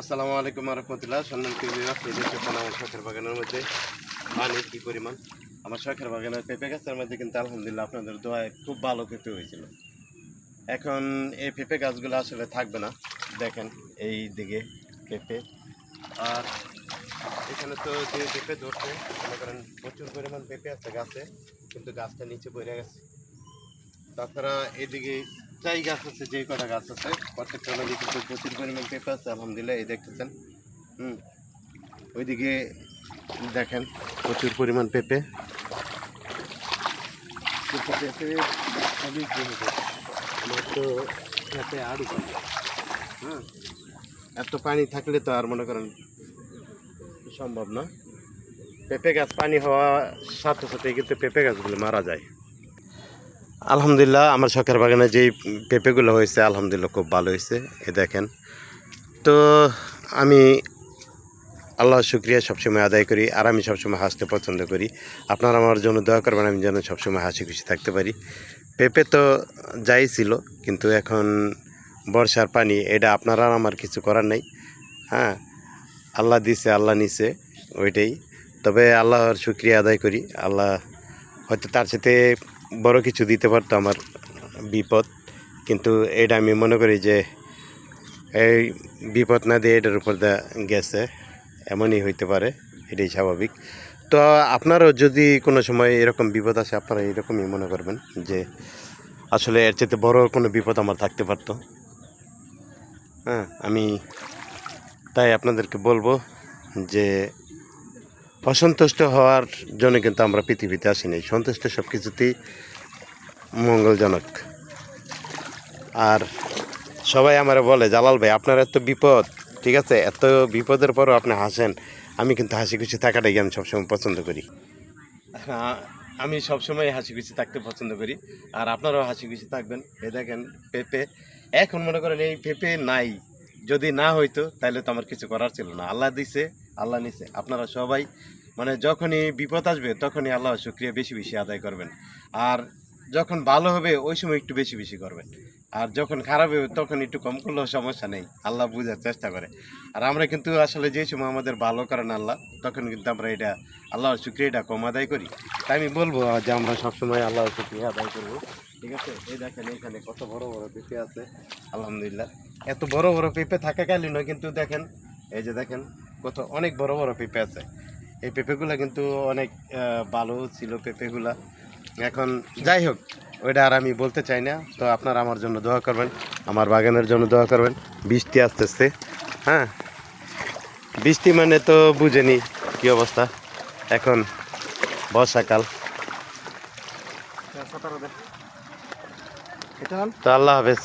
আসসালামু আলাইকুম রহমতুল্লাহ সন্ধান কর্মী দেখতেছেন আমার শখের বাগানের মধ্যে পানি কি পরিমাণ? আমার শখের বাগানের পেঁপে গাছের মধ্যে কিন্তু আলহামদুলিল্লাহ আপনাদের দোয়ায় খুব ভালো পেঁপে হয়েছিল। এখন এই পেঁপে গাছগুলো আসলে থাকবে না। দেখেন এই দিকে পেঁপে। আর এখানে তো যে পেঁপে ধরছে, মনে করেন প্রচুর পরিমাণ পেঁপে আছে গাছে, কিন্তু গাছটা নিচে পড়ে গেছে। তাছাড়া এদিকে চাই গাছ আছে, যে কটা গাছ আছে, প্রত্যেকটা কিন্তু প্রচুর পরিমাণ পেঁপে আছে, আলহামদুলিল্লাহ, এই দেখতেছেন। হুম, ওইদিকে দেখেন প্রচুর পরিমাণ পেঁপে। পেঁপে আমার তো হ্যাঁ এত পানি থাকলে তো আর মনে করেন সম্ভব না। পেঁপে গাছ পানি হওয়ার সাথে সাথে কিন্তু পেঁপে গাছগুলো মারা যায়। আলহামদুলিল্লাহ, আমার শখের বাগানে যেই পেঁপেগুলো হয়েছে, আলহামদুলিল্লাহ খুব ভালো হয়েছে, এ দেখেন। তো আমি আল্লাহ শুক্রিয়া সবসময় আদায় করি, আর আমি সবসময় হাসতে পছন্দ করি। আপনারা আমার জন্য দোয়া করবেন, আমি যেন সবসময় হাসি খুশি থাকতে পারি। পেঁপে তো যাই ছিল, কিন্তু এখন বর্ষার পানি, এটা আপনারা আমার কিছু করার নেই। হ্যাঁ আল্লাহ দিছে, আল্লাহ নিছে, ওইটাই। তবে আল্লাহর শুক্রিয়া আদায় করি। আল্লাহ হয়তো তার সাথে বড় কিছু দিতে পারতো আমার বিপদ। কিন্তু এটা আমি মনে করি যে এই বিপদ না দিয়ে এটার উপর দা গেছে, এমনই হইতে পারে, এটাই স্বাভাবিক। তো আপনারও যদি কোনো সময় এরকম বিপদ আসে, আপনারা এরকমই মনে করবেন যে আসলে এর চাইতে বড় কোনো বিপদ আমার থাকতে পারতো। হ্যাঁ আমি তাই আপনাদেরকে বলব যে অসন্তুষ্ট হওয়ার জন্য কিন্তু আমরা পৃথিবীতে আসিনি। সন্তুষ্ট সব কিছুতেই মঙ্গলজনক। আর সবাই আমার বলে, জালাল ভাই, আপনার এত বিপদ, ঠিক আছে? এত বিপদের পরও আপনি হাসেন। আমি কিন্তু হাসি খুশি থাকাটাই আমি সবসময় পছন্দ করি। আমি সবসময় হাসি খুশি থাকতে পছন্দ করি। আর আপনারাও হাসি খুশি থাকবেন। এ দেখেন, পেঁপে। এখন মনে করেন এই পেঁপে নাই। যদি না হইতো, তাহলে তো আমার কিছু করার ছিল না। আল্লাহ দিছে আল্লাহ নিছে। আপনারা সবাই মানে যখনই বিপদ আসবে, তখনই আল্লাহ শুক্রিয়া বেশি বেশি আদায় করবেন। আর যখন ভালো হবে, ওই সময় একটু বেশি বেশি করবেন। আর যখন খারাপ হবে, তখন একটু কম করলেও সমস্যা নেই। আল্লাহ বোঝার চেষ্টা করে। আর আমরা কিন্তু আসলে যে সময় আমাদের ভালো করেন আল্লাহ, তখন কিন্তু আমরা এটা আল্লাহর শুক্রিয়াটা কম আদায় করি। তাই আমি বলব যে আমরা সবসময় আল্লাহর শুক্রিয়া আদায় করব। ঠিক আছে? এই দেখেন, এখানে কত বড় বড় পেঁপে আছে। আলহামদুলিল্লাহ। এত বড় বড় পেঁপে থাকাকালীন কিন্তু দেখেন, এই যে দেখেন কত অনেক বড় বড় পেঁপে আছে। এই পেঁপেগুলা কিন্তু অনেক ভালো ছিল পেঁপেগুলা। এখন যাই হোক ওইটা আর আমি বলতে চাই না। তো আপনারা আমার জন্য দোয়া করবেন আমার বাগানের জন্য দোয়া করবেন। বৃষ্টি আসতেছে হ্যাঁ? বৃষ্টি মানে তো বুঝেনি কি অবস্থা। এখন বর্ষাকাল। তো আল্লাহ হাফেজ।